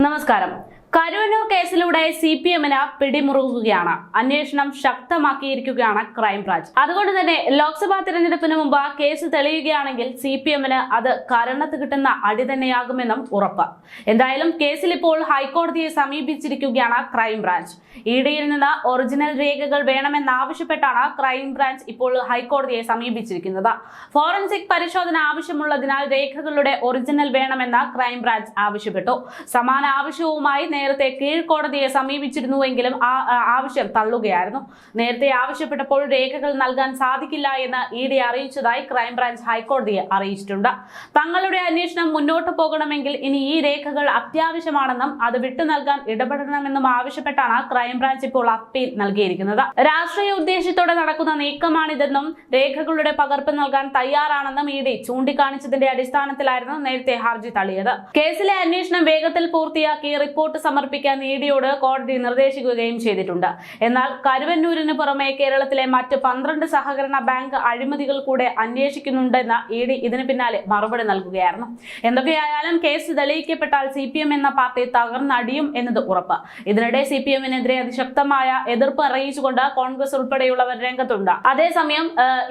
നമസ്കാരം Karuvannur കേസിലൂടെ C P എമ്മിന് പിടിമുറുകുകയാണ് അന്വേഷണം ശക്തമാക്കിയിരിക്കുകയാണ് ക്രൈംബ്രാഞ്ച്. അതുകൊണ്ട് തന്നെ ലോക്സഭാ തിരഞ്ഞെടുപ്പിന് മുമ്പ് കേസ് തെളിയുകയാണെങ്കിൽ സി പി എമ്മിന് അത് കരണത്ത് കിട്ടുന്ന അടി തന്നെയാകുമെന്നും ഉറപ്പ്. എന്തായാലും കേസിൽ ഇപ്പോൾ ഹൈക്കോടതിയെ സമീപിച്ചിരിക്കുകയാണ് ക്രൈംബ്രാഞ്ച്. ഇ ഡിയിൽ നിന്ന് ഒറിജിനൽ രേഖകൾ വേണമെന്നാവശ്യപ്പെട്ടാണ് ക്രൈംബ്രാഞ്ച് ഇപ്പോൾ ഹൈക്കോടതിയെ സമീപിച്ചിരിക്കുന്നത്. ഫോറൻസിക് പരിശോധന ആവശ്യമുള്ളതിനാൽ രേഖകളുടെ ഒറിജിനൽ വേണമെന്ന് ക്രൈംബ്രാഞ്ച് ആവശ്യപ്പെട്ടു. സമാന ആവശ്യവുമായി നേരത്തെ കീഴ്ക്കോടതിയെ സമീപിച്ചിരുന്നുവെങ്കിലും ആ ആവശ്യം തള്ളുകയായിരുന്നു. നേരത്തെ ആവശ്യപ്പെട്ടപ്പോൾ രേഖകൾ നൽകാൻ സാധിക്കില്ല എന്ന് ഇ ഡി അറിയിച്ചതായി ക്രൈംബ്രാഞ്ച് ഹൈക്കോടതിയെ അറിയിച്ചിട്ടുണ്ട്. തങ്ങളുടെ അന്വേഷണം മുന്നോട്ട് പോകണമെങ്കിൽ ഇനി ഈ രേഖകൾ അത്യാവശ്യമാണെന്നും അത് വിട്ടു നൽകാൻ ഇടപെടണമെന്നും ആവശ്യപ്പെട്ടാണ് ക്രൈംബ്രാഞ്ച് ഇപ്പോൾ അപ്പീൽ നൽകിയിരിക്കുന്നത്. രാഷ്ട്രീയ ഉദ്ദേശത്തോടെ നടക്കുന്ന നീക്കമാണിതെന്നും രേഖകളുടെ പകർപ്പ് നൽകാൻ തയ്യാറാണെന്നും ഇ ഡി ചൂണ്ടിക്കാണിച്ചതിന്റെ അടിസ്ഥാനത്തിലായിരുന്നു നേരത്തെ ഹർജി തള്ളിയത്. കേസിലെ അന്വേഷണം വേഗത്തിൽ പൂർത്തിയാക്കി റിപ്പോർട്ട് സമർപ്പിക്കാൻ ഇ ഡിയോട് കോടതി നിർദ്ദേശിക്കുകയും ചെയ്തിട്ടുണ്ട്. എന്നാൽ കരുവന്നൂരിന് പുറമെ കേരളത്തിലെ മറ്റ് പന്ത്രണ്ട് സഹകരണ ബാങ്ക് അഴിമതികൾ കൂടെ അന്വേഷിക്കുന്നുണ്ടെന്ന് ഇ ഡി ഇതിന് പിന്നാലെ മറുപടി നൽകുകയായിരുന്നു. എന്തൊക്കെയായാലും കേസ് തെളിയിക്കപ്പെട്ടാൽ സി എന്ന പാർട്ടി തകർന്നടിയും എന്നത് ഉറപ്പ്. ഇതിനിടെ സി പി എമ്മിനെതിരെ അതിശക്തമായ എതിർപ്പ് അറിയിച്ചുകൊണ്ട് കോൺഗ്രസ് ഉൾപ്പെടെയുള്ളവർ രംഗത്തുണ്ട്. അതേസമയം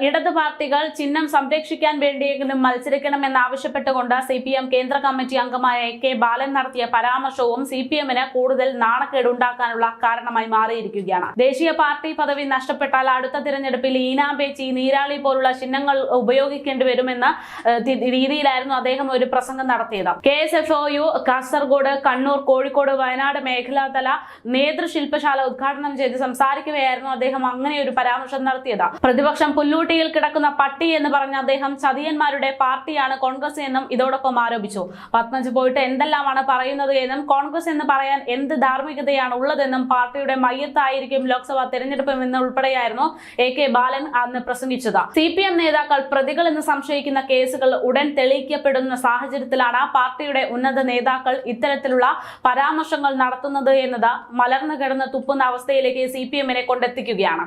ഇടത് പാർട്ടികൾ ചിഹ്നം സംരക്ഷിക്കാൻ വേണ്ടിയെങ്കിലും മത്സരിക്കണമെന്നാവശ്യപ്പെട്ടുകൊണ്ട് സി പി എം കേന്ദ്ര കമ്മിറ്റി അംഗമായ എ കെ ബാലൻ നടത്തിയ പരാമർശവും സി പി എമ്മിന് കൂടുതൽ നാണക്കേട് ഉണ്ടാക്കാനുള്ള കാരണമായി മാറിയിരിക്കുകയാണ്. ദേശീയ പാർട്ടി പദവി നഷ്ടപ്പെട്ടാൽ അടുത്ത തിരഞ്ഞെടുപ്പിൽ ഈനാമ്പേച്ചി നീരാളി പോലുള്ള ചിഹ്നങ്ങൾ ഉപയോഗിക്കേണ്ടി വരുമെന്ന രീതിയിലായിരുന്നു അദ്ദേഹം ഒരു പ്രസംഗം നടത്തിയത്. K S F U Kasaragod Kannur Kozhikode Wayanad മേഖലാതല നേതൃശില്പശാല ഉദ്ഘാടനം ചെയ്ത് സംസാരിക്കുകയായിരുന്നു അദ്ദേഹം അങ്ങനെ ഒരു പരാമർശം നടത്തിയത്. പ്രതിപക്ഷം പുല്ലൂട്ടിയിൽ കിടക്കുന്ന പട്ടി എന്ന് പറഞ്ഞ അദ്ദേഹം ചതിയന്മാരുടെ പാർട്ടിയാണ് കോൺഗ്രസ് എന്നും ഇതോടൊപ്പം ആരോപിച്ചു. പത്മജ് പോയിട്ട് എന്തെല്ലാമാണ് പറയുന്നത് എന്നും കോൺഗ്രസ് എന്ന് പറയാൻ എന്ത് ധാർമ്മികതയാണ് ഉള്ളതെന്നും പാർട്ടിയുടെ മയ്യത്തായിരിക്കും ലോക്സഭാ തെരഞ്ഞെടുപ്പ് എന്ന് ഉൾപ്പെടെയായിരുന്നു എ കെ ബാലൻ അന്ന് പ്രസംഗിച്ചത്. സി പി എം നേതാക്കൾ പ്രതികൾ എന്ന് സംശയിക്കുന്ന കേസുകൾ ഉടൻ തെളിയിക്കപ്പെടുന്ന സാഹചര്യത്തിലാണ് പാർട്ടിയുടെ ഉന്നത നേതാക്കൾ ഇത്തരത്തിലുള്ള പരാമർശങ്ങൾ നടത്തുന്നത് എന്നത് മലർന്നു കിടന്ന് തുപ്പുന്ന അവസ്ഥയിലേക്ക് സി പി എമ്മിനെ കൊണ്ടെത്തിക്കുകയാണ്.